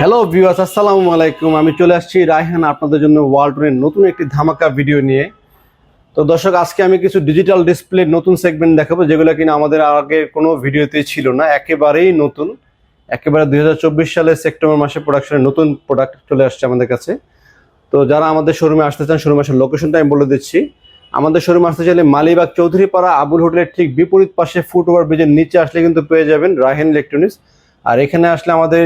Hello viewers আসসালামু আলাইকুম আমি চলে আসছি রায়হান আপনাদের জন্য ওয়ার্ল্ডের নতুন একটি ধামাকা ভিডিও নিয়ে। তো দর্শক, আজকে আমি কিছু ডিজিটাল ডিসপ্লে নতুন সেগমেন্ট দেখাবো, যেগুলো কিনা আমাদের আগে কোনো ভিডিওতে ছিল না, একেবারেই নতুন। একেবারে দুই সালের সেপ্টেম্বর মাসে প্রোডাকশনের নতুন প্রোডাক্ট চলে আসছে আমাদের কাছে। তো যারা আমাদের শোরুমে আসতে চান শোরুমে আসার লোকেশনটা আমি বলে দিচ্ছি। আমাদের শোরুমে আসতে চাইলে মালিবাগ চৌধুরীপাড়া আবুল হোটেলের ঠিক বিপরীত পাশে ফুট ওভার ব্রিজের নিচে আসলে কিন্তু পেয়ে যাবেন রাহেন ইলেকট্রনিক্স আর এখানে আসলে আমাদের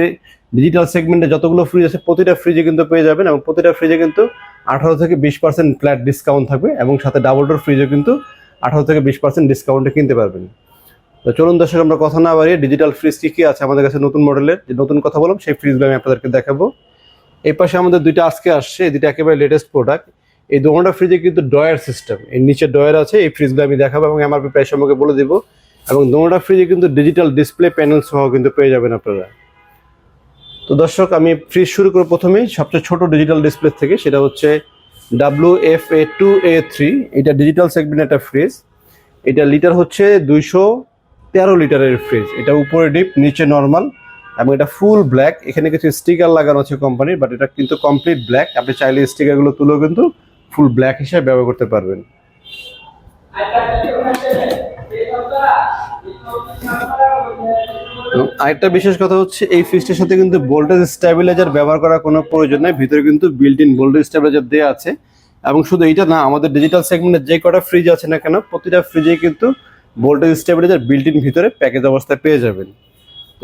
ডিজিটাল সেগমেন্টে যতগুলো ফ্রিজ আছে, প্রতিটা ফ্রিজে কিন্তু পেয়ে যাবেন এবং প্রতিটা ফ্রিজে কিন্তু আঠারো থেকে বিশ পার্সেন্ট ফ্ল্যাট ডিসকাউন্ট থাকবে এবং সাথে ডাবল ডোর ফ্রিজও কিন্তু আঠারো থেকে বিশ পার্সেন্ট ডিসকাউন্টে কিনতে পারবেন। তো চলুন দর্শক, আমরা কথা না বাড়িয়ে ডিজিটাল ফ্রিজ কী কী আছে আমাদের কাছে নতুন মডেলের যে নতুন কথা বললাম, সেই ফ্রিজগুলো আমি আপনাদেরকে দেখাবো। এই পাশে আমাদের দুইটা আজকে আসছে, এই দুইটা একেবারে লেটেস্ট প্রোডাক্ট এই দুটা ফ্রিজে কিন্তু ডয়ার সিস্টেম এর নিচে ডয়ার আছে, এই ফ্রিজগুলো আমি দেখাবো এবং এমআরপি প্রাইস সম্পর্কে বলে দিব। এবং দুটা ফ্রিজে কিন্তু ডিজিটাল ডিসপ্লে প্যানেল সহ কিন্তু পেয়ে যাবেন আপনারা। তো দর্শক, আমি ফ্রিজ শুরু করব প্রথমেই। সবচেয়ে ছোট ডিজিটাল ডিসপ্লে থেকে, সেটা হচ্ছে W F A two A three এটা ডিজিটাল সেগমেন্ট একটা ফ্রিজ এটা লিটার হচ্ছে দুইশো তেরো লিটারের ফ্রিজ এটা উপরে ডিপ নিচে নর্মাল এবং এটা ফুল ব্ল্যাক এখানে কিছু স্টিকার লাগানো আছে কোম্পানির বাট এটা কিন্তু কমপ্লিট ব্ল্যাক আপনি চাইলে স্টিকারগুলো তুলেও কিন্তু ফুল ব্ল্যাক হিসেবে ব্যবহার করতে পারবেন। আরেকটা বিশেষ কথা হচ্ছে, এই ফ্রিজটার সাথে কিন্তু ভোল্টেজ স্টেবিলাইজার ব্যবহার করার কোনো প্রয়োজন নাই। ভিতরে কিন্তু বিল্ট ইন ভোল্টেজ স্টেবিলাইজার দেওয়া আছে। এবং শুধু এইটা না, আমাদের ডিজিটাল সেগমেন্টের যে কটা ফ্রিজ আছে না কেন, প্রতিটা ফ্রিজে কিন্তু ভোল্টেজ স্টেবিলাইজার বিল্ট ইন ভিতরে প্যাকেজ অবস্থায় পেয়ে যাবেন।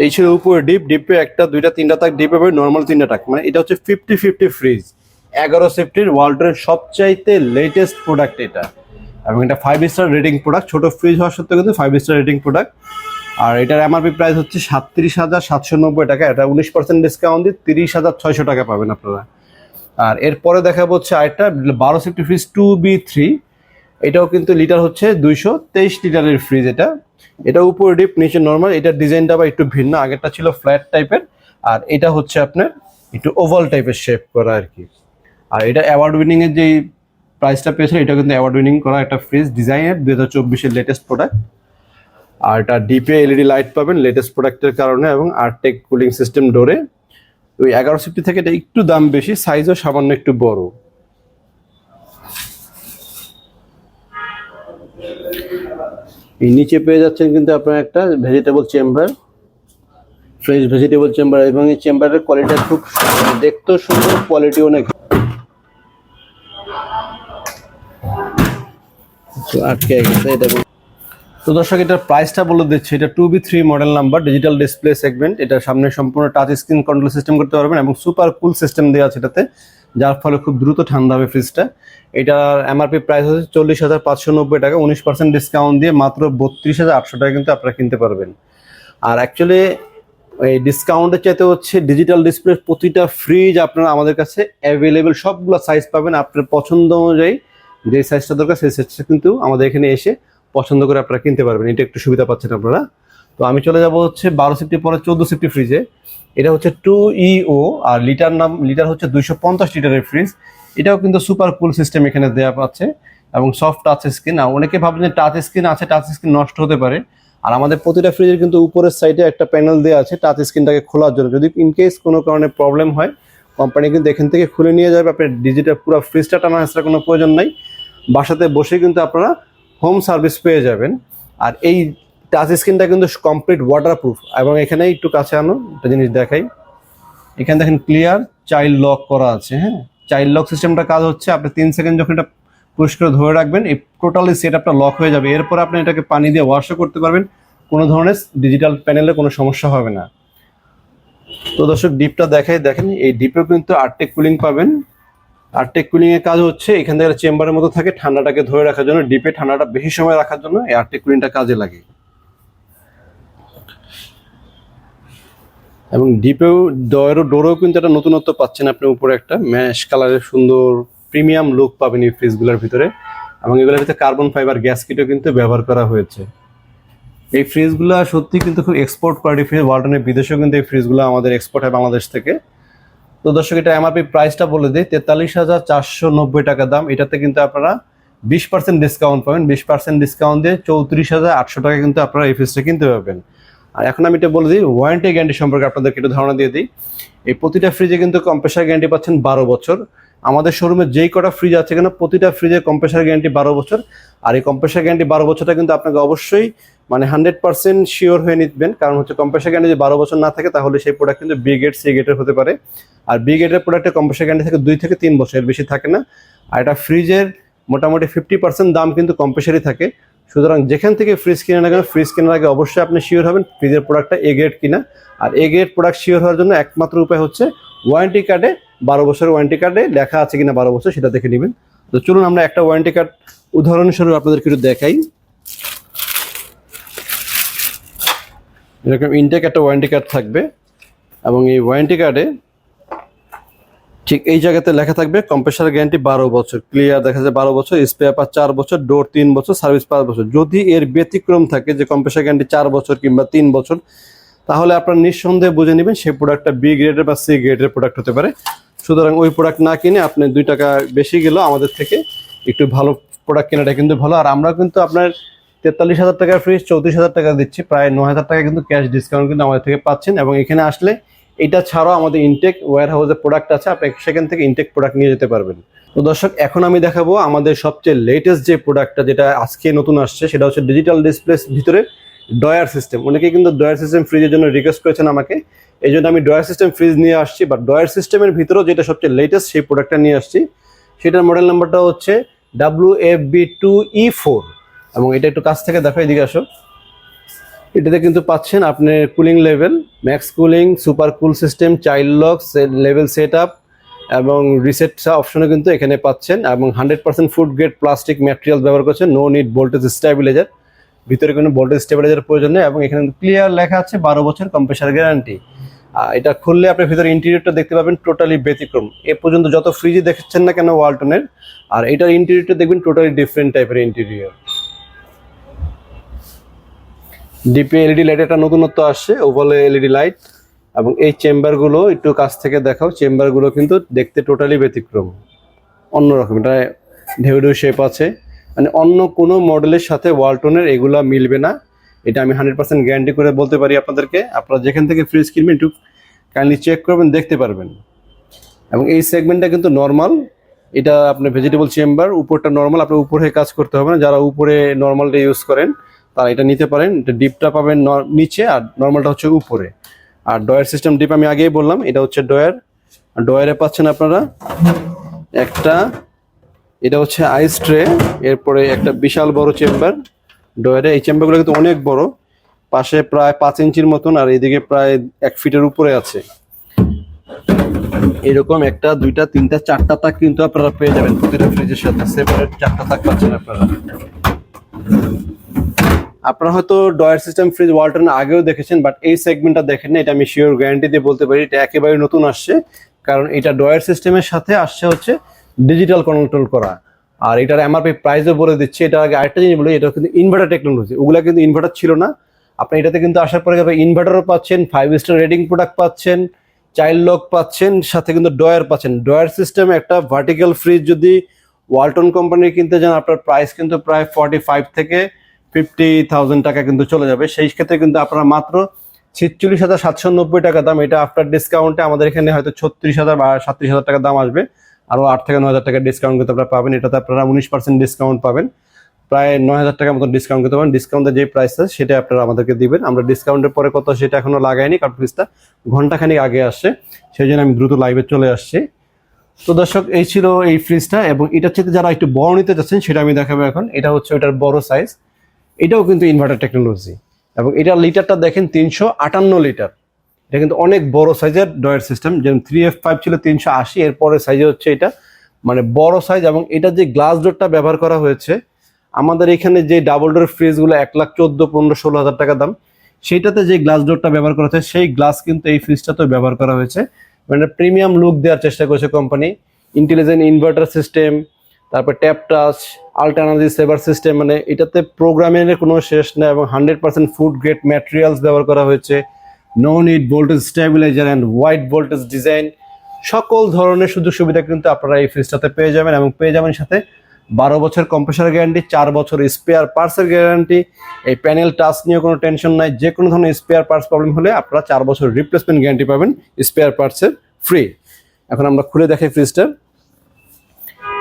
এই ছিল উপরে ডিপ ডিপে একটা, দুইটা, তিনটা তাক ডিপে পাবে নর্মাল তিনটা টাক মানে এটা হচ্ছে ফিফটি ফিফটি ফ্রিজ এগারো সেফটির ওয়ার্ল্ডের সবচাইতে লেটেস্ট প্রোডাক্ট এটা। এবং এটা ফাইভ স্টার রেটিং প্রোডাক্ট ছোট ফ্রিজ হওয়ার সত্ত্বেও কিন্তু ফাইভ স্টার রেটিং প্রোডাক্ট আর এটার এমআরপি প্রাইস হচ্ছে সাতত্রিশ হাজার সাতশো নব্বই টাকা। এটা উনিশ পার্সেন্ট ডিসকাউন্ট দিয়ে তিরিশ হাজার ছয়শো টাকা পাবেন আপনারা। আর এরপরে দেখাবো হচ্ছে আরেকটা, বারো safety fridge two B three এটাও কিন্তু লিটার হচ্ছে দুইশো তেইশ লিটারের ফ্রিজ এটা। এটা উপরে ডিপ নিচে নর্মাল এটার ডিজাইনটা বা একটু ভিন্ন। আগেরটা ছিল ফ্ল্যাট টাইপের আর এটা হচ্ছে আপনার একটু ওভাল টাইপের শেপ করা আর কি। আর এটা অ্যাওয়ার্ড উইনিং এর যে প্রাইসটা পেয়েছিল এটা কিন্তু অ্যাওয়ার্ড উইনিং করা একটা ফ্রিজ ডিজাইনের দু হাজার চব্বিশের লেটেস্ট প্রোডাক্ট আর এটা ডিপে এলইডি লাইট পাবেন লেটেস্ট প্রোডাক্টের কারণে এবং আরটেক কুলিং সিস্টেম ডোরে ওই এগারো সিফটি থেকে এটা একটু দাম বেশি সাইজও সামান্য একটু বড়। এই নিচে পেয়ে যাচ্ছেন কিন্তু আপনার একটা vegetable chamber fresh vegetable chamber এবং এই চেম্বারের কোয়ালিটি খুব দেখতেও সুন্দর কোয়ালিটি অনেক। তো আটকে গেছে, এটা তো দর্শক, এটার প্রাইসটা বলে দিচ্ছি। এটা two B three model number digital display segment এটা সামনে সম্পূর্ণ টাচ স্ক্রিন কন্ট্রোল সিস্টেম করতে পারবেন এবং সুপার কুল সিস্টেম দেওয়া আছে এটাতে, যার ফলে খুব দ্রুত ঠান্ডা হবে ফ্রিজটা এটার এমআরপি প্রাইস হচ্ছে চল্লিশ হাজার পাঁচশো নব্বই টাকা, উনিশ পার্সেন্ট ডিসকাউন্ট দিয়ে মাত্র বত্রিশ হাজার আটশো টাকা কিন্তু আপনারা কিনতে পারবেন। আর অ্যাকচুয়ালি এই ডিসকাউন্টের চাইতে হচ্ছে ডিজিটাল ডিসপ্লে প্রতিটা ফ্রিজ আপনারা আমাদের কাছে অ্যাভেলেবেল সবগুলো সাইজ পাবেন। আপনার পছন্দ অনুযায়ী যে সাইজটা দরকার, সেই সাইজটা কিন্তু আমাদের এখানে এসে পছন্দ করে আপনারা কিনতে পারবেন। এটা একটু সুবিধা পাচ্ছেন আপনারা। তো আমি চলে যাব হচ্ছে বারো সিফটি পরে চোদ্দ সিফটি ফ্রিজে এটা হচ্ছে টু ইও আর লিটার নাম লিটার হচ্ছে দুইশো পঞ্চাশ লিটারের ফ্রিজ এটাও কিন্তু সুপার কুল সিস্টেম এখানে দেওয়া পাচ্ছে এবং সফট টাচ স্ক্রিন আর অনেকে ভাবেন যে টাচ স্ক্রিন আছে টাচ স্ক্রিন নষ্ট হতে পারে। আর আমাদের প্রতিটা ফ্রিজের কিন্তু উপরের সাইডে একটা প্যানেল দেওয়া আছে টাচ স্ক্রিনটাকে খোলার জন্য। যদি ইন কেস কোনো কারণে প্রবলেম হয় কোম্পানি কিন্তু এখান থেকে খুলে নিয়ে যাবে। আপনার ডিজিটাল পুরো ফ্রিজটা টানা আসার কোনো প্রয়োজন নাই। বাসাতে বসে কিন্তু আপনারা হোম সার্ভিস পেয়ে যাবেন। আর এই টাচ স্ক্রিনটা কিন্তু কমপ্লিট ওয়াটারপ্রুফ এবং এখানে একটু কাছে আনো, একটা জিনিস দেখাই। এখানে দেখেন ক্লিয়ার চাইল্ড লক করা আছে হ্যাঁ? চাইল্ড লক সিস্টেমটা কাজ হচ্ছে, আপনি তিন সেকেন্ড যখন এটা পরিষ্কার ধরে রাখবেন, এই টোটালি সেট আপটা লক হয়ে যাবে। এরপর আপনি এটাকে পানি দিয়ে ওয়াশও করতে পারবেন। কোনো ধরনের ডিজিটাল প্যানেলে কোনো সমস্যা হবে না। তো দর্শক ডিপটা দেখাই, দেখেন, এই ডিপেও কিন্তু আর্টেক কুলিং পাবেন। আর্টেক কুলিং এর কাজ হচ্ছে এখান থেকে চেম্বারের মতো থাকে, ঠান্ডাটাকে ধরে রাখার জন্য, ডিপে ঠান্ডাটা বেশি সময় রাখার জন্য এই আর্টেক কুলিংটা কাজে লাগে। এবং ডিপেও ডয়েরও ডোরেও কিন্তু একটা নতুনত্ব পাচ্ছেন আপনি উপরে একটা ম্যাশ কালারের সুন্দর প্রিমিয়াম লুক পাবেন এই ফ্রিজগুলোর ভিতরে। এবং এগুলোর ভিতরে কার্বন ফাইবার গ্যাস কিটও কিন্তু ব্যবহার করা হয়েছে। এই ফ্রিজগুলো সত্যি কিন্তু খুব এক্সপোর্ট কোয়ালিটি ফ্রিজ ওয়ার্ল্ডের বিদেশেও কিন্তু এই ফ্রিজগুলো আমাদের এক্সপোর্ট হয় বাংলাদেশ থেকে। তো দর্শক, এটা এমআরপি প্রাইসটা বলে দিই, তেতাল্লিশ হাজার চারশো নব্বই টাকা দাম। এটাতে কিন্তু আপনারা বিশ পার্সেন্ট ডিসকাউন্ট পাবেন। বিশ পার্সেন্ট ডিসকাউন্ট দিয়ে চৌত্রিশ হাজার আটশো টাকা কিন্তু আপনারা এই ফ্রিজটা কিনতে পারবেন। আর এখন আমি এটা বলে দিই ওয়ারেন্টি গ্যারান্টি সম্পর্কে আপনাদেরকে একটু ধারণা দিয়ে দিই। এই প্রতিটা ফ্রিজে কিন্তু কম্প্রেসার গ্যারান্টি পাচ্ছেন বারো বছর। আমাদের শোরুমে যেই কটা ফ্রিজ আছে কেন প্রতিটা ফ্রিজের কম্প্রেসার গ্যারান্টি বারো বছর। আর এই কম্প্রেসার গ্যারান্টি বারো বছরটা কিন্তু আপনাকে অবশ্যই মানে হান্ড্রেড পার্সেন্ট শিওর হয়ে নিতেন কারণ হচ্ছে কম্প্রেসার গ্যারান্টি যদি বারো বছর না থাকে, তাহলে সেই প্রোডাক্ট কিন্তু বি গেট সি গেটের হতে পারে। আর বি গেটের প্রোডাক্টের কম্প্রেসার গ্যারান্টি থাকে দুই থেকে তিন বছরের বেশি থাকে না। আর এটা ফ্রিজের মোটামুটি ফিফটি পার্সেন্ট দাম কিন্তু কম্প্রেসারই থাকে। সুতরাং যেখান থেকে ফ্রিজ কিনে না কেন ফ্রিজ কেনার আগে অবশ্যই আপনি শিওর হবেন ফ্রিজের প্রোডাক্টটা এ গ্রেড কিনা। আর এ গ্রেড প্রোডাক্ট শিওর হওয়ার জন্য একমাত্র উপায় হচ্ছে ওয়ারেন্টি কার্ডে বারো বছরের ওয়ারেন্টি কার্ডে লেখা আছে কিনা বারো বছর সেটা দেখে নেবেন। তো চলুন আমরা একটা ওয়ারেন্টি কার্ড উদাহরণস্বরূপ আপনাদেরকে একটু দেখাই। এরকম ইনটেক একটা ওয়ারেন্টি কার্ড থাকবে এবং এই ওয়ারেন্টি কার্ডে ঠিক এই জায়গাতে লেখা থাকবে কম্প্রেসার গ্যারান্টি বারো বছর। ক্লিয়ার দেখা যায় বারো বছর স্পেয়ার পার চার বছর ডোর তিন বছর সার্ভিস পাঁচ বছর। যদি এর ব্যতিক্রম থাকে যে কম্প্রেসার গ্যারান্টি চার বছর কিংবা তিন বছর, তাহলে আপনার নিঃসন্দেহে বুঝে নেবেন সেই প্রোডাক্টটা বি গ্রেডের বা সি গ্রেডের প্রোডাক্ট হতে পারে। সুতরাং ওই প্রোডাক্ট না কিনে আপনি দুই টাকা বেশি গেলেও আমাদের থেকে একটু ভালো প্রোডাক্ট কেনাটা কিন্তু ভালো। আর আমরা কিন্তু আপনার তেতাল্লিশ হাজার টাকার ফ্রিজ চৌত্রিশ হাজার টাকা দিচ্ছি, প্রায় ন হাজার টাকা কিন্তু ক্যাশ ডিসকাউন্ট কিন্তু আমাদের থেকে পাচ্ছেন। এবং এখানে আসলে এটা ছাড়াও আমাদের ইনটেক ওয়ার হাউসের প্রোডাক্ট আছে, আপনি সেখান থেকে ইনটেক প্রোডাক্ট নিয়ে যেতে পারবেন। তো দর্শক, এখন আমি দেখাবো আমাদের সবচেয়ে লেটেস্ট যে প্রোডাক্টটা যেটা আজকে নতুন আসছে, সেটা হচ্ছে ডিজিটাল ডিসপ্লেস ভিতরে ডয়ার সিস্টেম অনেকে কিন্তু ডয়ার সিস্টেম ফ্রিজের জন্য রিকোয়েস্ট করেছেন আমাকে। এই জন্য আমি ডয়ার সিস্টেম ফ্রিজ নিয়ে আসছি বা ডয়ার সিস্টেমের ভিতরেও যেটা সবচেয়ে লেটেস্ট সেই প্রোডাক্টটা নিয়ে আসছি। সেটার মডেল নাম্বারটা হচ্ছে W F B two E four এবং এটা একটু কাছ থেকে দেখো এদিকে আসো। এটাতে কিন্তু পাচ্ছেন আপনি cooling level max cooling super cool system child lock level set up এবং রিসেট অপশনও কিন্তু এখানে পাচ্ছেন এবং hundred percent food grade plastic material ব্যবহার করছেন নো নিড ভোল্টেজ স্টেবিলাইজার ভিতরে কোনো ভোল্টেজ স্টেবিলাইজার প্রয়োজন নেই এবং এখানে ক্লিয়ার লেখা আছে বারো বছর কম্প্রেসার গ্যারান্টি এটা খুললে আপনি ভিতরে ইন্টেরিয়রটা দেখতে পাবেন টোটালি ব্যতিক্রম। এ পর্যন্ত যত ফ্রিজে দেখছেন না কেন ওয়ালটনের আর এটার ইন্টেরিয়রটা দেখবেন টোটালি ডিফারেন্ট টাইপের ইন্টেরিয়র ডিপি এলইডি লাইট একটা নতুনত্ব আসছে ওভালে এলইডি লাইট এবং এই চেম্বারগুলো একটু কাছ থেকে দেখাও চেম্বারগুলো কিন্তু দেখতে টোটালি ব্যতিক্রম, অন্যরকম, এটা ঢেউ ঢেউ শেপ আছে মানে অন্য কোনো মডেলের সাথে ওয়ালটনের এগুলা মিলবে না, এটা আমি হান্ড্রেড পার্সেন্ট গ্যারান্টি করে বলতে পারি আপনাদেরকে, আপনারা যেখান থেকে ফ্রিজ কিনবেন একটু কাইন্ডলি চেক করবেন, দেখতে পারবেন, এবং এই সেগমেন্টটা কিন্তু নর্মাল এটা আপনার ভেজিটেবল চেম্বার উপরটা নর্মাল আপনার উপরে কাজ করতে হবে না, যারা উপরে নর্মালটা ইউজ করেন তারা এটা নিতে পারেন। এটা ডিপটা পাবেন নিচে আর নর্মালটা হচ্ছে উপরে। আর ডয়ার সিস্টেম ডিপ আমি আগেই বললাম, এটা হচ্ছে ডয়ার ডয়ারে পাচ্ছেন আপনারা একটা, এটা হচ্ছে আইস ট্রে এরপরে একটা বিশাল বড় চেম্বার। ডয়ারে এই চেম্বারগুলো কিন্তু অনেক বড়, পাশে প্রায় পাঁচ ইঞ্চির মতন আর এইদিকে প্রায় এক ফিটের উপরে আছে। এরকম একটা, দুইটা, তিনটা, চারটা তাক কিন্তু আপনারা পেয়ে যাবেন। প্রতিটা ফ্রিজের সাথে সেপারেট চারটা তাক পাচ্ছেন আপনারা। আপনারা হয়তো ডয়ার সিস্টেম ফ্রিজ ওয়ালটন আগেও দেখেছেন বাট এই সেগমেন্টটা দেখেন না এটা আমি শিওর গ্যারান্টি দিয়ে বলতে পারি, এটা একেবারে নতুন আসছে, কারণ এটা ডয়ার সিস্টেমের সাথে আসছে হচ্ছে ডিজিটাল কন্ট্রোল করা। আর এটার এমআরপি প্রাইসও বলে দিচ্ছে এটা আগে আরেকটা জিনিস বলি, এটা কিন্তু ইনভার্টার টেকনোলজি ওগুলা কিন্তু ইনভার্টার ছিল না। আপনি এটাতে কিন্তু আসার পরে ইনভার্টারও পাচ্ছেন ফাইভ স্টার রেটিং প্রোডাক্ট পাচ্ছেন চাইল্ড লক পাচ্ছেন, সাথে কিন্তু ডয়ার পাচ্ছেন। ডয়ার সিস্টেম একটা ভার্টিক্যাল ফ্রিজ যদি ওয়ালটন কোম্পানির কিনতে যান, আপনার প্রাইস কিন্তু প্রায় ফর্টি ফাইভ থেকে ফিফটি থাউজেন্ড টাকা কিন্তু চলে যাবে। সেই ক্ষেত্রে কিন্তু আপনারা মাত্র ছিচল্লিশ হাজার সাতশো নব্বই টাকা দাম। এটা আফটার ডিসকাউন্টে আমাদের এখানে হয়তো ছত্রিশ হাজার বা সাতত্রিশ হাজার টাকা দাম আসবে। আরও আট থেকে নয় হাজার টাকা ডিসকাউন্ট কিন্তু আপনারা পাবেন। এটাতে আপনারা উনিশ পার্সেন্ট ডিসকাউন্ট পাবেন। প্রায় নয় হাজার টাকার মতো ডিসকাউন্ট করতে পারেন ডিসকাউন্টের যে প্রাইস আছে, সেটা আপনারা আমাদেরকে দিবেন। আমরা ডিসকাউন্টের পরে কত, সেটা এখনও লাগাইনি কারণ ফ্রিজটা ঘন্টাখানিক আগে আসছে। সেই জন্য আমি দ্রুত লাইভে চলে আসছি। তো দর্শক, এই ছিল এই ফ্রিজটা এবং এটার চেয়ে যারা একটু বড় নিতে চাচ্ছেন, সেটা আমি দেখাবো এখন। এটা হচ্ছে ওটার বড় সাইজ এটাও কিন্তু ইনভার্টার টেকনোলজি এবং এটার লিটারটা দেখেন তিনশো আটান্ন লিটার এটা কিন্তু অনেক বড় সাইজের ডয়ার সিস্টেম যেমন থ্রি এফ ফাইভ ছিল তিনশো আশি, এরপরে সাইজে হচ্ছে এটা। মানে বড় সাইজ এবং এটা যে গ্লাস ডোরটা ব্যবহার করা হয়েছে, আমাদের এখানে যে ডাবল ডোর ফ্রিজগুলো এক লাখ চোদ্দ, পনেরো, ষোলো হাজার টাকা দাম, সেইটাতে যে গ্লাস ডোরটা ব্যবহার করা হয়েছে, সেই গ্লাস কিন্তু এই ফ্রিজটাতেও ব্যবহার করা হয়েছে। মানে প্রিমিয়াম লুক দেওয়ার চেষ্টা করেছে কোম্পানি ইন্টেলিজেন্ট ইনভার্টার সিস্টেম তারপর tap touch alternative saver system মানে এটাতে প্রোগ্রামিংয়ের কোনো শেষ নেই এবং hundred percent food grade materials ব্যবহার করা হয়েছে। No need voltage stabiliser and white voltage design. সকল ধরনের সুযোগ সুবিধা কিন্তু আপনারা এই ফ্রিজটাতে পেয়ে যাবেন এবং পেয়ে যাবেন সাথে বারো বছর কম্প্রেসার গ্যারান্টি চার বছর স্পেয়ার পার্টসের গ্যারান্টি এই প্যানেল টাচ নিয়ে কোনো টেনশন নাই, যে কোনো ধরনের স্পেয়ার পার্টস প্রবলেম হলে আপনারা চার বছর রিপ্লেসমেন্ট গ্যারান্টি পাবেন স্পেয়ার পার্টসের ফ্রি এখন আমরা খুলে দেখাই ফ্রিজটা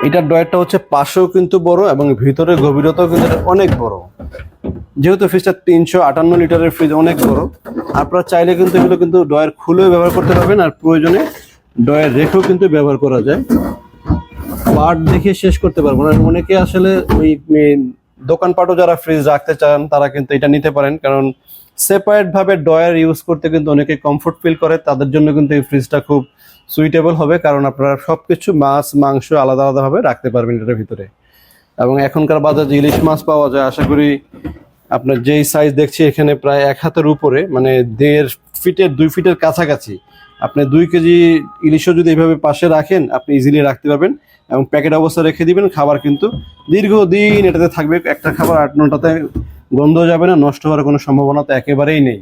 এটার ডয়ারটা হচ্ছে পাশেও কিন্তু বড় এবং ভিতরে গভীরতাও কিন্তু অনেক বড়। যেহেতু ফ্রিজটা তিনশো আটান্ন লিটারের ফ্রিজ অনেক বড়। আপনারা চাইলে কিন্তু এগুলো কিন্তু ডয়ার খুলেও ব্যবহার করতে পারবেন আর প্রয়োজনে ডয়ার রেখেও কিন্তু ব্যবহার করা যায়। পার্ট দেখে শেষ করতে পারব না। অনেকে আসলে ওই দোকানপাটও যারা ফ্রিজ রাখতে চান, তারা কিন্তু এটা নিতে পারেন। কারণ সেপারেট ভাবে ডয়ার ইউজ করতে কিন্তু অনেকে কমফোর্ট ফিল করে। তাদের জন্য কিন্তু এই ফ্রিজটা খুব সুইটেবল হবে কারণ আপনারা সবকিছু মাছ, মাংস আলাদা আলাদা ভাবে রাখতে পারবেন এটার ভিতরে। এবং এখনকার বাজারে যে ইলিশ মাছ পাওয়া যায়, আশা করি আপনার যেই সাইজ দেখছি এখানে প্রায় এক হাতের উপরে মানে দেড় ফিটের, দুই ফিটের কাছাকাছি। আপনি দুই কেজি ইলিশও যদি এইভাবে পাশে রাখেন, আপনি ইজিলি রাখতে পারবেন এবং প্যাকেট অবস্থা রেখে দিবেন, খাবার কিন্তু দীর্ঘদিন এটাতে থাকবে। একটা খাবার আট নটাতে গন্ধ যাবে না, নষ্ট হওয়ার কোনো সম্ভাবনা তো একেবারেই নেই।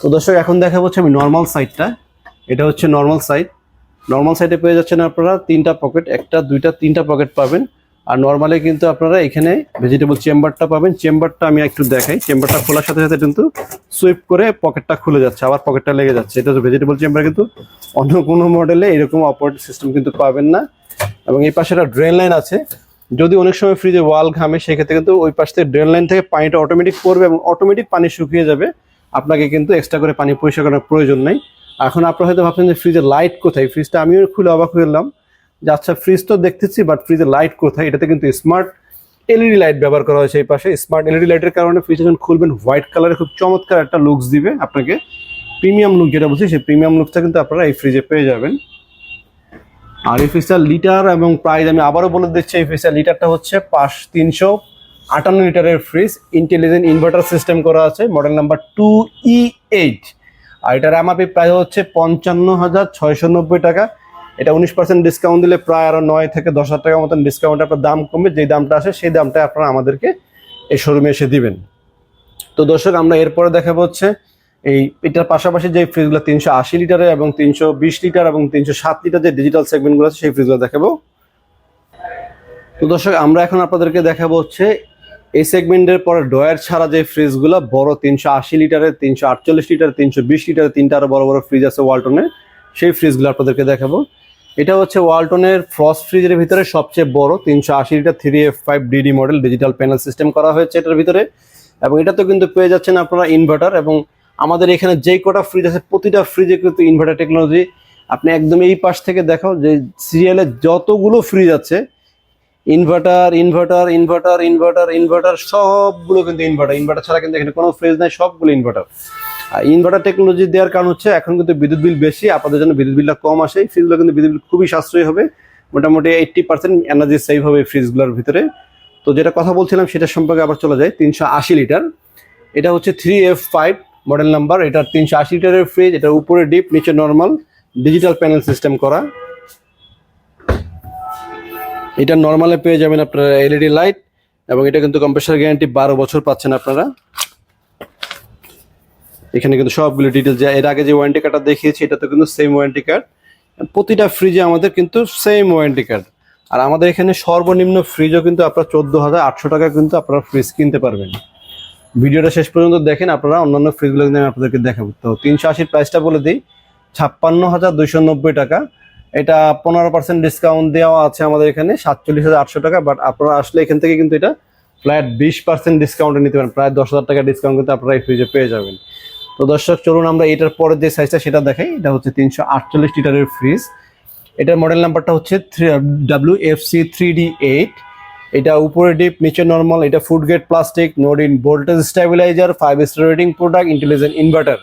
তো দর্শক, এখন দেখা হচ্ছে আমি নর্মাল সাইডটা এটা হচ্ছে নর্মাল সাইড নর্মাল সাইডে পেয়ে যাচ্ছেন আপনারা তিনটা পকেট একটা, দুইটা, তিনটা পকেট পাবেন। আর নর্মালি কিন্তু আপনারা এখানে ভেজিটেবল চেম্বারটা পাবেন। চেম্বারটা আমি একটু দেখাই। চেম্বারটা খোলার সাথে সাথে কিন্তু সুইপ করে পকেটটা খুলে যাচ্ছে, আবার পকেটটা লেগে যাচ্ছে। এটা হচ্ছে ভেজিটেবল চেম্বার কিন্তু অন্য কোনো মডেলে এরকম অপারেটিং সিস্টেম কিন্তু পাবেন না। এবং এই পাশে একটা ড্রেন লাইন আছে। যদি অনেক সময় ফ্রিজে ওয়াল ঘামে, সেক্ষেত্রে কিন্তু ওই পাশ থেকে ড্রেন লাইন থেকে পানিটা অটোমেটিক পড়বে এবং অটোমেটিক পানি শুকিয়ে যাবে। আপনাকে কিন্তু এক্সট্রা করে পানি পরিষ্কার করার প্রয়োজন নেই। এখন আপনারা হয়তো ভাবছেন যে ফ্রিজের লাইট কোথায়? ফ্রিজটা আমিও খুলে অবাক গেলাম যে আচ্ছা ফ্রিজ তো দেখতেছি বাট ফ্রিজের লাইট কোথায়? এটাতে কিন্তু স্মার্ট এলইডি লাইট ব্যবহার করা হয়েছে এই পাশে। স্মার্ট এলইডি লাইটের কারণে ফ্রিজ যখন খুলবেন হোয়াইট কালারের খুব চমৎকার একটা লুকস দিবে আপনাকে। প্রিমিয়াম লুক যেটা বলছি, সেই প্রিমিয়াম লুকটা কিন্তু আপনারা এই ফ্রিজে পেয়ে যাবেন। আর এই ফ্রিজটার লিটার এবং প্রাইস আমি আবারও বলে দিচ্ছি, এই ফ্রিজটার লিটারটা হচ্ছে পাঁচ তিনশো আটান্ন লিটারের ফ্রিজ ইন্টেলিজেন্ট ইনভার্টার সিস্টেম করা আছে model number two E eight আর এটার এমআপি প্রায় হচ্ছে পঞ্চান্ন হাজার ছয়শো নব্বই টাকা। এটা উনিশ পার্সেন্ট ডিসকাউন্ট দিলে প্রায় আরও নয় থেকে দশ হাজার টাকার মতন ডিসকাউন্ট আপনার দাম কমবে। যেই দামটা আসে সেই দামটা আপনারা আমাদেরকে এই শোরুমে এসে দিবেন। তো দর্শক, আমরা এরপরে দেখাবো হচ্ছে এই এটার পাশাপাশি যে ফ্রিজগুলো তিনশো আশি লিটারের এবং তিনশো বিশ লিটার এবং তিনশো সাত লিটার যে ডিজিটাল সেগমেন্টগুলো আছে, সেই ফ্রিজগুলো দেখাবো। তো দর্শক, আমরা এখন আপনাদেরকে দেখাবো হচ্ছে এই সেগমেন্টের পরে ডয়ার ছাড়া যে ফ্রিজগুলো বড় তিনশো আশি লিটারের, তিনশো আটচল্লিশ লিটার তিনশো বিশ লিটারের, তিনটা আরও বড় বড় ফ্রিজ আছে ওয়ালটনের সেই ফ্রিজগুলো আপনাদেরকে দেখাবো। এটা হচ্ছে ওয়ালটনের ফ্রস্ট ফ্রিজের ভিতরে সবচেয়ে বড়, তিনশো আশি litre three F five DD model digital panel system করা হয়েছে এটার ভিতরে। এবং এটা তো কিন্তু পেয়ে যাচ্ছেন আপনারা ইনভার্টার এবং আমাদের এখানে যেই কটা ফ্রিজ আছে, প্রতিটা ফ্রিজে কিন্তু ইনভার্টার টেকনোলজি আপনি একদম এই পাশ থেকে দেখাও যে সিরিয়ালে যতগুলো ফ্রিজ আছে inverter inverter inverter inverter inverter সবগুলো কিন্তু ইনভার্টার ইনভার্টার ছাড়া কিন্তু এখানে কোনো ফ্রিজ নাই, সবগুলো ইনভার্টার ইনভার্টার টেকনোলজি দেওয়ার কারণ হচ্ছে এখন কিন্তু বিদ্যুৎ বিল বেশি, আপনাদের জন্য বিদ্যুৎ বিলটা কম আসে, এই ফ্রিজগুলো কিন্তু বিদ্যুৎ বিল খুবই সাশ্রয়ী হবে। মোটামুটি এইট্টি পার্সেন্ট এনার্জি সেভ হবে এই ফ্রিজগুলোর ভিতরে। তো যেটা কথা বলছিলাম সেটা সম্পর্কে আবার চলে যায় তিনশো আশি লিটার এটা হচ্ছে three F five model number এটা তিনশো আশি লিটারের ফ্রিজ এটার উপরে ডিপ নিচে নর্মাল ডিজিটাল প্যানেল সিস্টেম করা। এটা নর্মালে পেয়ে যাবেন আপনারা এলইডি লাইট এবং এটা কিন্তু কম্প্রেসার গ্যারান্টি বারো বছর পাচ্ছেন আপনারা। এখানে কিন্তু সবগুলো ডিটেলস যা এর আগে যে ওয়ারেন্টি কার্ডটা দেখিয়েছি এটা তো কিন্তু সেম ওয়ারেন্টি কার্ড প্রতিটা ফ্রিজে আমাদের কিন্তু সেম ওয়ারেন্টি কার্ড আর আমাদের এখানে সর্বনিম্ন ফ্রিজও কিন্তু আপনারা চোদ্দ হাজার আটশো টাকা কিন্তু আপনারা ফ্রিজ কিনতে পারবেন। ভিডিওটা শেষ পর্যন্ত দেখেন, আপনারা অন্যান্য ফ্রিজগুলো কিন্তু আমি আপনাদেরকে দেখাবো। তো তিনশো আশির প্রাইসটা বলে দিই, ছাপ্পান্ন হাজার দুইশো নব্বই টাকা। এটা পনেরো পার্সেন্ট ডিসকাউন্ট দেওয়া আছে আমাদের এখানে, সাতচল্লিশ হাজার আটশো টাকা বাট আপনারা আসলে এখান থেকে কিন্তু এটা ফ্ল্যাট বিশ পার্সেন্ট ডিসকাউন্টে নিতে পারেন। প্রায় দশ হাজার টাকা ডিসকাউন্ট কিন্তু আপনারা এই ফ্রিজে পেয়ে যাবেন। তো দর্শক, চলুন আমরা এটার পরের যে সাইজটা সেটা দেখাই। এটা হচ্ছে তিনশো আটচল্লিশ লিটারের ফ্রিজ এটার মডেল নাম্বারটা হচ্ছে three W F C three D eight এটা উপরে ডিপ নিচে নর্মাল এটা food grade plastic no need voltage stabiliser five star rating product intelligent inverter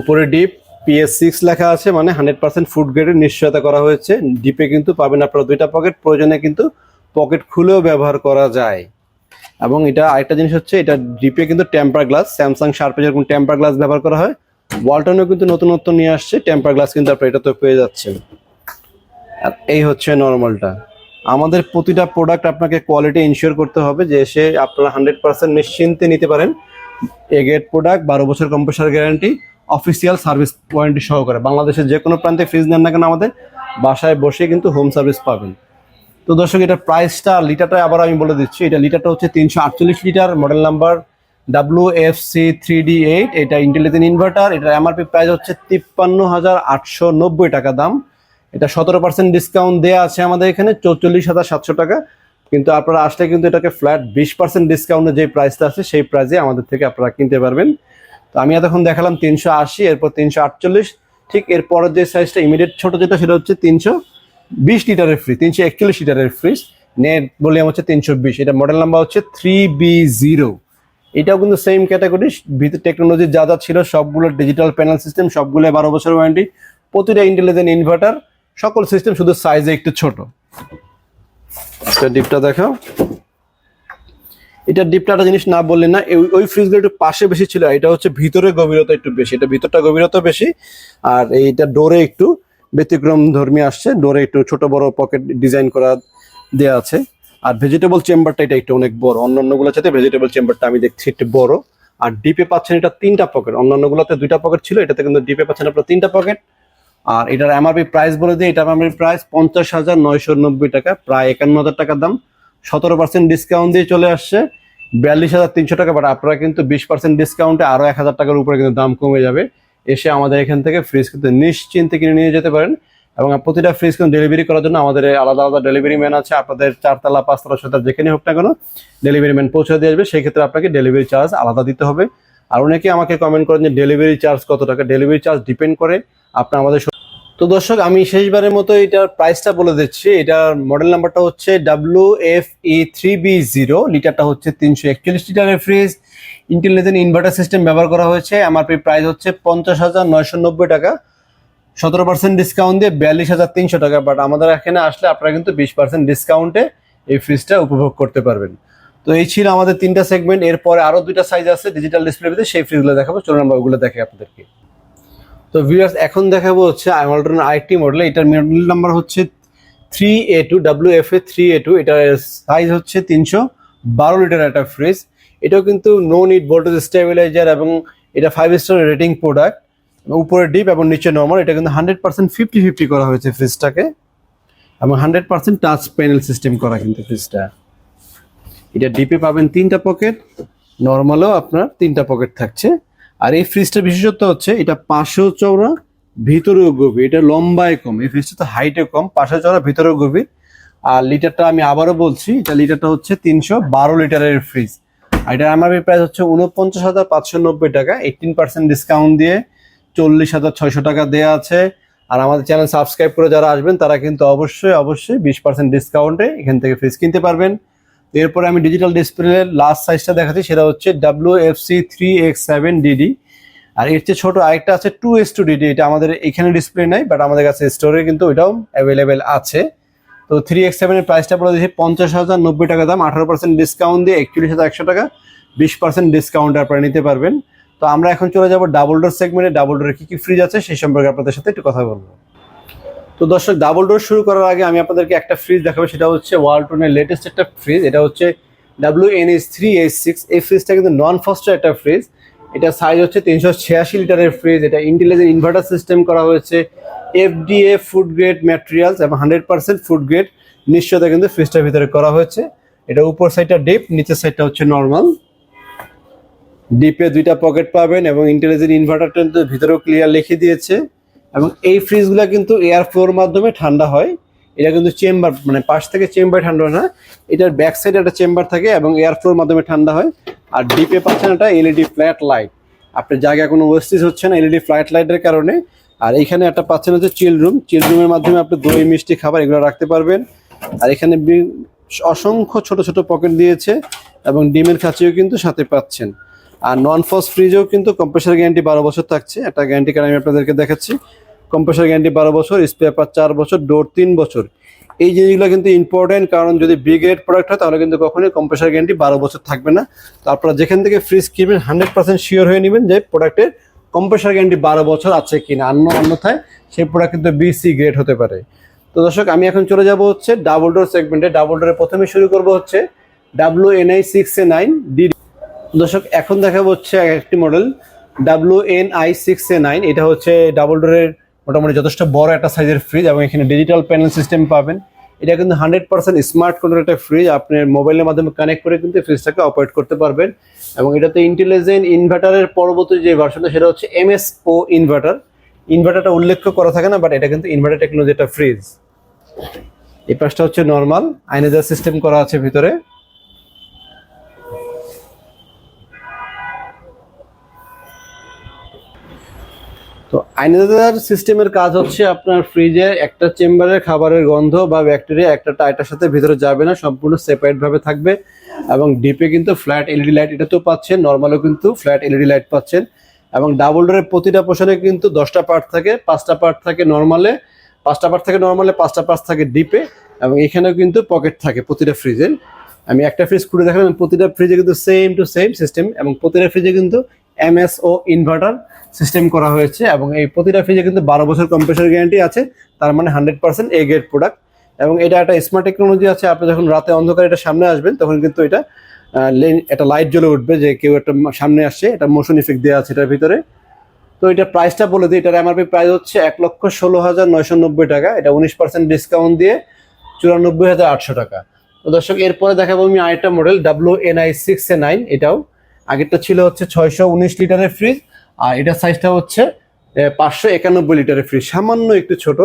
উপরে ডিপ পিএস সিক্স লেখা আছে মানে হান্ড্রেড পার্সেন্ট ফুড গ্রেডের নিশ্চয়তা করা হয়েছে। ডিপে কিন্তু পাবেন আপনারা দুইটা পকেট প্রয়োজনে কিন্তু পকেট খুলেও ব্যবহার করা যায়। এবং এটা আরেকটা জিনিস হচ্ছে, এটা ডিপে কিন্তু টেম্পার গ্লাস স্যামসাং শার্পে যেরকম টেম্পার গ্লাস ব্যবহার করা হয় ওয়ালটনেও কিন্তু নতুনত্ব নিয়ে আসছে টেম্পার গ্লাস কিন্তু আপনারা এটা তো পেয়ে যাচ্ছেন। আর এই হচ্ছে নর্মালটা আমাদের প্রতিটা প্রোডাক্ট আপনাকে কোয়ালিটি ইনশিওর করতে হবে যে এসে আপনারা হান্ড্রেড পার্সেন্ট নিশ্চিন্তে নিতে পারেন। এ প্রোডাক্ট বারো বছর compressor guarantee official service warranty সহকারে। বাংলাদেশের যে কোনো প্রান্তে ফ্রিজ নেন না কেন আমাদের বাসায় বসে কিন্তু হোম সার্ভিস পাবেন। তো দর্শক এটার প্রাইসটা লিটারটা আবার আমি বলে দিচ্ছি, এটা লিটারটা হচ্ছে তিনশো আটচল্লিশ litre model number W F C three D eight এটা ইন্টেলিজেন্ট ইনভার্টার এটার এমআরপি প্রাইস হচ্ছে তিপ্পান্ন হাজার আটশো নব্বই টাকা দাম। এটা সতেরো পার্সেন্ট ডিসকাউন্ট দেওয়া আছে আমাদের এখানে, চৌচল্লিশ হাজার সাতশো টাকা। কিন্তু আপনারা আসলে কিন্তু এটাকে ফ্ল্যাট বিশ পার্সেন্ট ডিসকাউন্টে যে প্রাইসটা আছে, সেই প্রাইসে আমাদের থেকে আপনারা কিনতে পারবেন। তো আমি এতক্ষণ দেখালাম তিনশো আশি, এরপর তিনশো আটচল্লিশ। ঠিক এরপরের যে সাইজটা ইমিডিয়েট ছোট যেটা, সেটা হচ্ছে তিনশো বিশ লিটারের ফ্রিজ তিনশো একচল্লিশ লিটারের ফ্রিজ নেট ভলিউম হচ্ছে তিনশো বিশ। এটা মডেল নাম্বার হচ্ছে থ্রি বি জিরো এটাও কিন্তু সেম ক্যাটাগরি ভিতর টেকনোলজি যা যা ছিল, সবগুলো ডিজিটাল প্যানেল সিস্টেম সবগুলো বারো বছর ওয়ারেন্টি প্রতিটা ইন্টেলিজেন্ট ইনভার্টার সকল সিস্টেম শুধু সাইজে একটু ছোট। ডিপটা দেখাও। এটা ডিপটা জিনিস না বললে না ওই- ফ্রিজগুলো একটু পাশে বেশি ছিল এটা হচ্ছে ভিতরে গভীরতা একটু বেশি। এটা ভিতরটা গভীরতা বেশি, আর এইটা ডোরে একটু ব্যতিক্রম ধর্মী আসছে ডোরে একটু ছোট বড় পকেট ডিজাইন করা দেওয়া আছে। আর ভেজিটেবল চেম্বারটা এটা একটু অনেক বড়, অন্যান্যগুলোর সাথে ভেজিটেবল চেম্বারটা আমি দেখছি একটু বড়। আর ডিপে পাচ্ছেন এটা তিনটা পকেট অন্যান্যগুলোতে দুইটা পকেট ছিল, এটাতে কিন্তু ডিপে পাচ্ছেন আপনার তিনটা পকেট আর এটার এমআরপি প্রাইস বলে দিই এটা এমআরপি প্রাইস পঞ্চাশ হাজার নয়শো নব্বই টাকা, প্রায় একান্ন হাজার টাকার দাম। সতেরো পার্সেন্ট ডিসকাউন্ট দিয়ে চলে আসছে। বিয়াল্লিশ হাজার তিনশো টাকা বাট আপনারা কিন্তু বিশ পার্সেন্ট ডিসকাউন্টে আরও এক হাজার টাকার উপরে কিন্তু দাম কমে যাবে। এসে আমাদের এখান থেকে ফ্রিজ কিন্তু নিশ্চিন্তে কিনে নিয়ে যেতে পারেন। এবং প্রতিটা ফ্রিজ কিন্তু ডেলিভারি করার জন্য আমাদের আলাদা আলাদা ডেলিভারি ম্যান আছে। আপনাদের চারতলা, পাঁচতলা ছতলা যেখানে হোক না কেন ডেলিভারি ম্যান পৌঁছে দিয়ে আসবে। সেই ক্ষেত্রে আপনাকে ডেলিভারি চার্জ আলাদা দিতে হবে। আর অনেকে আমাকে কমেন্ট করেন যে ডেলিভারি চার্জ কত টাকা? ডেলিভারি চার্জ ডিপেন্ড করে। আপনার আমাদের তো দর্শক, আমি শেষবারের মতো এটার প্রাইসটা বলে দিচ্ছি। এটার মডেল নাম্বারটা হচ্ছে W F E three B zero লিটারটা হচ্ছে তিনশো একচল্লিশ লিটারের ফ্রিজ ইন্টেলিজেন্ট ইনভার্টার সিস্টেম ব্যবহার করা হয়েছে। এমআরপি প্রাইস হচ্ছে পঞ্চাশ হাজার নয়শো নব্বই টাকা। সতেরো পার্সেন্ট ডিসকাউন্ট দিয়ে বিয়াল্লিশ হাজার তিনশো টাকা। বাট আমাদের এখানে আসলে আপনারা কিন্তু বিশ পার্সেন্ট ডিসকাউন্টে এই ফ্রিজটা উপভোগ করতে পারবেন। তো এই ছিল আমাদের তিনটা সেগমেন্ট এরপরে আরও দুইটা সাইজ আছে ডিজিটাল ডিসপ্লে ভিতরে সেই ফ্রিজগুলো দেখাবো। চলুন আমরা ওগুলো দেখে আপনাদেরকে। তো ভিউয়ার্স এখন দেখাবো হচ্ছে আইমল্টন আইটি মডেল এটার মডেল নাম্বার হচ্ছে three A two W F A three A two এটার সাইজ হচ্ছে তিনশো বারো লিটার একটা ফ্রিজ এটাও কিন্তু নো নিড ভোল্টেজ স্টেবিলাইজার এবং এটা ফাইভ স্টার রেটিং প্রোডাক্ট উপরে ডিপ এবং নিচে নর্মাল এটা কিন্তু হান্ড্রেড পার্সেন্ট ফিফটি ফিফটি করা হয়েছে ফ্রিজটাকে এবং hundred percent touch panel system করা কিন্তু ফ্রিজটা এটা ডিপে পাবেন তিনটা পকেট নর্মালও আপনার তিনটা পকেট থাকছে। আর এই ফ্রিজটার বিশেষত্ব হচ্ছে, এটা পাশেও চওড়া, ভিতরেও গভীর। এটা লম্বায় কম। এই ফ্রিজটা তো হাইটে কম পাশে চওড়া, ভিতরেও গভীর। আর লিটারটা আমি আবারও বলছি, এটা লিটারটা হচ্ছে তিনশো বারো লিটারের ফ্রিজ আর এটার এমআরপি প্রাইস হচ্ছে উনপঞ্চাশ হাজার পাঁচশো নব্বই টাকা এইটিন পার্সেন্ট ডিসকাউন্ট দিয়ে চল্লিশ হাজার ছয়শো টাকা দেওয়া আছে। আর আমাদের চ্যানেল সাবস্ক্রাইব করে যারা আসবেন, তারা কিন্তু অবশ্যই অবশ্যই বিশ পার্সেন্ট ডিসকাউন্টে এখান থেকে ফ্রিজ কিনতে পারবেন। এরপরে আমি ডিজিটাল ডিসপ্লে লাস্ট সাইজটা দেখাচ্ছি, সেটা হচ্ছে W F C three X seven DD আর এর চেয়ে ছোট আরেকটা আছে টু এস টু ডিডি এটা আমাদের এখানে ডিসপ্লে নাই বাট আমাদের কাছে স্টোরে কিন্তু ওইটাও অ্যাভেলেবেল আছে। তো থ্রি এক্স সেভেনের প্রাইসটা বলে দিচ্ছি পঞ্চাশ হাজার নব্বই টাকা দাম, আঠারো পার্সেন্ট ডিসকাউন্ট দিয়ে একচল্লিশ হাজার একশো টাকা, বিশ পার্সেন্ট ডিসকাউন্ট আপনারা নিতে পারবেন। তো আমরা এখন চলে যাব ডাবল ডোর সেগমেন্টে ডাবল ডোরে কী কী ফ্রিজ আছে, সেই সম্পর্কে আপনাদের সাথে একটু কথা বলব। তো দর্শক ডাবল ডোর শুরু করার আগে আমি আপনাদেরকে একটা ফ্রিজ দেখাবো, সেটা হচ্ছে ওয়ালটনের লেটেস্ট একটা ফ্রিজ এটা হচ্ছে W N S three H six এই ফ্রিজটা কিন্তু নন ফস্টার একটা ফ্রিজ এটা সাইজ হচ্ছে তিনশো ছিয়াশি লিটারের ফ্রিজ এটা ইন্টেলিজেন্ট ইনভার্টার সিস্টেম করা হয়েছে এফডিএ ফুড গ্রেড ম্যাটেরিয়ালস এবং হান্ড্রেড পার্সেন্ট ফুড গ্রেড নিশ্চয়তা কিন্তু ফ্রিজটার ভিতরে করা হয়েছে, এটা উপর সাইডটা ডিপ নিচের সাইডটা হচ্ছে নর্মাল ডিপে দুইটা পকেট পাবেন এবং ইন্টেলিজেন্ট ইনভার্টারটা কিন্তু ভিতরেও ক্লিয়ার লিখে দিয়েছে। এবং এই ফ্রিজগুলো কিন্তু এয়ার ফ্লোর মাধ্যমে ঠান্ডা হয়। এটা কিন্তু চেম্বার মানে পাশ থেকে চেম্বার ঠান্ডা না। এটার ব্যাক সাইডে একটা চেম্বার থাকে এবং এয়ার ফ্লোর মাধ্যমে ঠান্ডা হয়। আর ডিপে পাচ্ছেন একটা এলইডি ফ্ল্যাট লাইট আপনার জায়গায় কোনো ওয়েস্টেজ হচ্ছে না এলইডি ফ্ল্যাট লাইটের কারণে। আর এখানে একটা পাচ্ছেন হচ্ছে চিল রুম চিল রুমের মাধ্যমে আপনি দই, মিষ্টি খাবার এগুলো রাখতে পারবেন। আর এখানে অসংখ্য ছোট ছোট পকেট দিয়েছে এবং ডিমের খাঁচিও কিন্তু সাথে পাচ্ছেন। আর নন ফস ফ্রিজেও কিন্তু কম্প্রেসার গ্যারান্টি বারো বছর থাকছে। একটা গ্যারান্টি কার্ড আমি আপনাদেরকে দেখাচ্ছি। কম্প্রেসার গ্যারান্টি বারো বছর স্পেয়ার চার বছর ডোর তিন বছর। এই জিনিসগুলো কিন্তু ইম্পর্টেন্ট কারণ যদি রেট প্রোডাক্ট হয়, তাহলে কিন্তু কখনোই কম্প্রেসার গ্যারান্টি বারো বছর থাকবে না। তো আপনারা যেখান থেকে ফ্রিজ কিনবেন হান্ড্রেড পার্সেন্ট শিওর হয়ে নেবেন যে প্রোডাক্টের কম্প্রেসার গ্যারান্টি বারো বছর আছে কিনা। অন্য অন্যথায় সেই প্রোডাক্ট কিন্তু বিসি গ্রেড হতে পারে। তো দর্শক, আমি এখন চলে যাব হচ্ছে ডাবল ডোর সেগমেন্টে ডাবল ডোরে প্রথমে শুরু করব হচ্ছে W NI six A nine D দর্শক, এখন দেখা হচ্ছে একটি model W N I six A nine এটা হচ্ছে ডাবল ডোরের মোটামুটি যথেষ্ট বড় একটা সাইজের ফ্রিজ এবং এখানে ডিজিটাল প্যানেল সিস্টেম পাবেন। এটা কিন্তু হান্ড্রেড পার্সেন্ট স্মার্ট কোনের একটা ফ্রিজ আপনার মোবাইলের মাধ্যমে কানেক্ট করে কিন্তু ফ্রিজটাকে অপারেট করতে পারবেন। এবং এটাতে ইন্টেলিজেন্ট ইনভার্টারের পরবর্তী যে ভার্সনটা সেটা হচ্ছে এমএসও ইনভার্টার ইনভার্টারটা উল্লেখ করা থাকে না বাট এটা কিন্তু ইনভার্টার টেকনোলজি একটা ফ্রিজ এই পাশটা হচ্ছে নর্মাল আইনেজার সিস্টেম করা আছে ভিতরে। তো আইনেজার সিস্টেমের কাজ হচ্ছে আপনার ফ্রিজে একটা চেম্বারের খাবারের গন্ধ বা ব্যাকটেরিয়া একটা টাইটার সাথে ভিতরে যাবে না, সম্পূর্ণ সেপারেট ভাবে থাকবে এবং ডিপে কিন্তু ফ্ল্যাট এলইডি লাইট এটা তো পাচ্ছেন নর্মালও কিন্তু ফ্ল্যাট এলইডি লাইট পাচ্ছেন এবং ডাবল ডোরের প্রতিটা পোষণে কিন্তু দশটা পার্ট থাকে, পাঁচটা পার্ট থাকে নর্মালে পাঁচটা পার্ট থাকে নর্মালে পাঁচটা পার্ট থাকে ডিপে এবং এখানেও কিন্তু পকেট থাকে প্রতিটা ফ্রিজের আমি একটা ফ্রিজ খুলে দেখালাম, প্রতিটা ফ্রিজে কিন্তু সেম টু সেম সিস্টেম এবং প্রতিটা ফ্রিজে কিন্তু এমএসও ইনভার্টার সিস্টেম করা হয়েছে এবং এই প্রতিটা ফ্রিজে কিন্তু বারো বছর কম্প্রেসার গ্যারান্টি আছে, তার মানে hundred percent A grade product. এবং এটা একটা স্মার্ট টেকনোলজি আছে, আপনি যখন রাতে অন্ধকারে এটা সামনে আসবেন, তখন কিন্তু এটা একটা লাইট জ্বলে উঠবে যে কেউ একটা সামনে আসছে, এটা মোশন ইফেক্ট দেওয়া আছে এটার ভিতরে। তো এটা প্রাইসটা বলে দিই, এটার এমআরপি প্রাইস হচ্ছে এক লক্ষ ষোলো হাজার নয়শো নব্বই টাকা, এটা উনিশ পার্সেন্ট ডিসকাউন্ট দিয়ে চুরানব্বই হাজার আটশো টাকা। তো দর্শক, এরপরে দেখাবো আমি আরেকটা model W N I six A nine এটাও। আগেরটা ছিল হচ্ছে ছয়শো উনিশ লিটারের ফ্রিজ আর এটার সাইজটা হচ্ছে পাঁচশো একানব্বই লিটারের ফ্রিজ সামান্য একটু ছোট,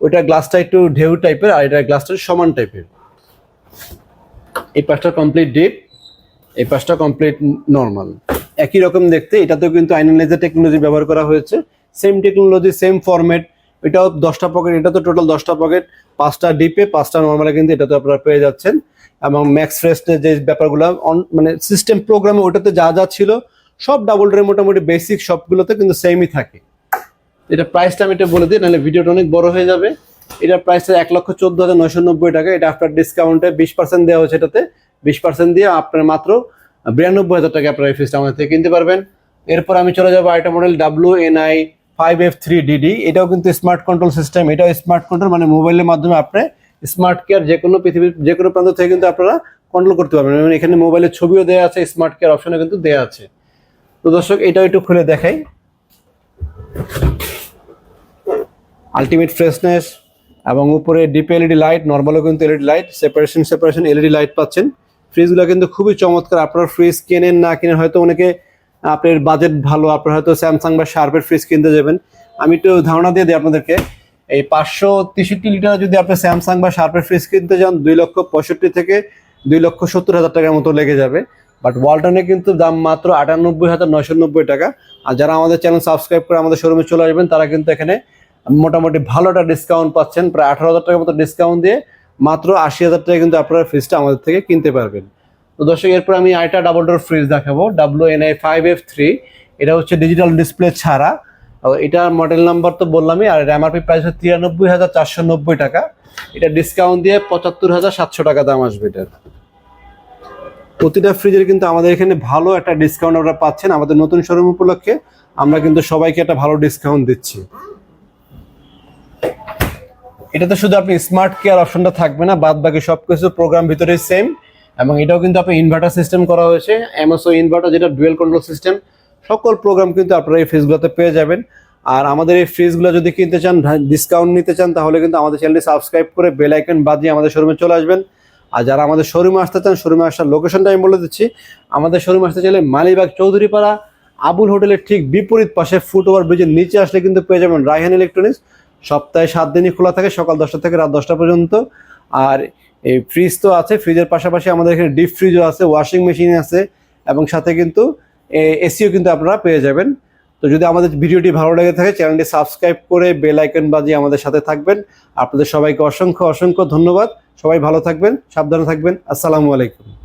ওইটা গ্লাসটা একটু ঢেউ টাইপের আর এটা গ্লাসটা সমান টাইপের এই পাশটা কমপ্লিট ডিপ এই পাশটা কমপ্লিট নর্মাল একই রকম দেখতে, এটাতেও কিন্তু আইনালাইজার টেকনোলজি ব্যবহার করা হয়েছে। সেম টেকনোলজি সেম ফরম্যাট এটাও দশটা পকেট এটা তো টোটাল দশটা পকেট পাঁচটা ডিপে পাঁচটা নর্মালে কিন্তু এটাতে আপনারা পেয়ে যাচ্ছেন। এবং ম্যাক্স ফ্রেস্টের যে ব্যাপারগুলো অন মানে সিস্টেম প্রোগ্রামে ওটাতে যা যা ছিল সব ডাবল ডোরের মোটামুটি বেসিক সবগুলোতে কিন্তু সেমই থাকে। এটা প্রাইসটা আমি এটা বলে দিই, নাহলে ভিডিওটা অনেক বড় হয়ে যাবে। এটার প্রাইসটা এক লক্ষ চোদ্দ হাজার নয়শো নব্বই টাকা। এটা আপনার ডিসকাউন্টে বিশ পার্সেন্ট দেওয়া হয়েছে এটাতে। বিশ পার্সেন্ট দিয়ে আপনার মাত্র বিরানব্বই হাজার টাকা আপনার এই ফ্রিজটা আমাদের থেকে কিনতে পারবেন। এরপর আমি চলে যাব আরেকটা model W N I five F three DD এটাও কিন্তু স্মার্ট কন্ট্রোল সিস্টেম এটাও স্মার্ট কন্ট্রোল মানে মোবাইলের মাধ্যমে আপনি স্মার্ট কেয়ার যে কোনো পৃথিবীর যে কোনো প্রান্ত থেকে কিন্তু আপনারা কন্ট্রোল করতে পারবেন। এখানে মোবাইলের ছবিও দেওয়া আছে স্মার্ট কেয়ার অপশনে কিন্তু দেওয়া আছে। তো দর্শক, এটাও একটু খুলে দেখাই। আলটিমেট ফ্রেশনেস এবং উপরে ডিপ এলইডি লাইট নর্মালও কিন্তু LED light separation separation LED light পাচ্ছেন। ফ্রিজগুলো কিন্তু খুবই চমৎকার। আপনার ফ্রিজ কেনেন, না কেনেন, হয়তো অনেকে আপনার বাজেট ভালো, আপনার হয়তো স্যামসাং বা শার্পের ফ্রিজ কিনতে যাবেন। আমি একটু ধারণা দিয়ে দিই আপনাদেরকে, এই পাঁচশো তেষট্টি লিটার যদি আপনি স্যামসাং বা শার্পের ফ্রিজ কিনতে যান, দুই লক্ষ পঁয়ষট্টি থেকে দুই লক্ষ সত্তর হাজার টাকার মতো লেগে যাবে। বাট ওয়ালটনে কিন্তু দাম মাত্র আটানব্বই হাজার নয়শো নব্বই টাকা। আর যারা আমাদের চ্যানেল সাবস্ক্রাইব করে আমাদের শোরুমে চলে আসবেন, তারা কিন্তু এখানে মোটামুটি ভালো একটা ডিসকাউন্ট পাচ্ছেন। প্রায় আঠারো হাজার টাকার মতো ডিসকাউন্ট দিয়ে মাত্র আশি হাজার টাকা কিন্তু আপনারা ফ্রিজটা আমাদের থেকে কিনতে পারবেন। তো দর্শক, এরপর আমি আইটা ডাবল ডোর ফ্রিজ দেখাবো W N I five F three এটা হচ্ছে ডিজিটাল ডিসপ্লে ছাড়া। এটার মডেল নাম্বার তো বললামই, আর এটা এমআরপি প্রাইস হচ্ছে তিরানব্বই হাজার চারশো নব্বই টাকা। এটা ডিসকাউন্ট দিয়ে পঁচাত্তর হাজার সাতশো টাকা দাম আসবে এটার। প্রতিটা ফ্রিজের কিন্তু আমাদের এখানে ভালো একটা ডিসকাউন্ট আপনারা পাচ্ছেন আমাদের নতুন শোরুম উপলক্ষে। আমরা কিন্তু সবাইকে একটা ভালো ডিসকাউন্ট দিচ্ছি। এটাতে শুধু আপনি স্মার্ট কেয়ার অপশনটা থাকবে না বাদ বাকি সবকিছু প্রোগ্রাম ভিতরে সেম এবং এটাও কিন্তু আপনি ইনভার্টার সিস্টেম করা হয়েছে এমএসও ইনভার্টার যেটা ডুয়েল কন্ট্রোল সিস্টেম সকল প্রোগ্রাম কিন্তু আপনারা এই ফ্রিজগুলোতে পেয়ে যাবেন। আর আমাদের এই ফ্রিজগুলো যদি কিনতে চান ডিসকাউন্ট নিতে চান, তাহলে কিন্তু আমাদের চ্যানেলটি সাবস্ক্রাইব করে বেল আইকন বাজিয়ে আমাদের শোরুমে চলে আসবেন। আর যারা আমাদের শোরুমে আসতে চান শোরুমে আসার লোকেশনটা আমি বলে দিচ্ছি। আমাদের শোরুমে আসতে চাইলে মালিবাগ চৌধুরীপাড়া, আবুল হোটেলের ঠিক বিপরীত পাশে ফুট ওভার ব্রিজের নিচে আসলে কিন্তু পেয়ে যাবেন রায়হান ইলেকট্রনিক্স সপ্তাহে সাত দিনই খোলা থাকে, সকাল দশটা থেকে রাত দশটা পর্যন্ত। আর এই ফ্রিজ তো আছে ফ্রিজের পাশাপাশি আমাদের এখানে ডিপ ফ্রিজও আছে ওয়াশিং মেশিন আছে এবং সাথে কিন্তু এসিও কিন্তু আপনারা পেয়ে যাবেন। তো যদি আমাদের ভিডিওটি ভালো লেগে থাকে, চ্যানেলটি সাবস্ক্রাইব করে বেল আইকন বাজিয়ে আমাদের সাথে থাকবেন। আপনাদের সবাইকে অসংখ্য অসংখ্য ধন্যবাদ। সবাই ভালো থাকবেন সাবধানে থাকবেন। আসসালামু আলাইকুম।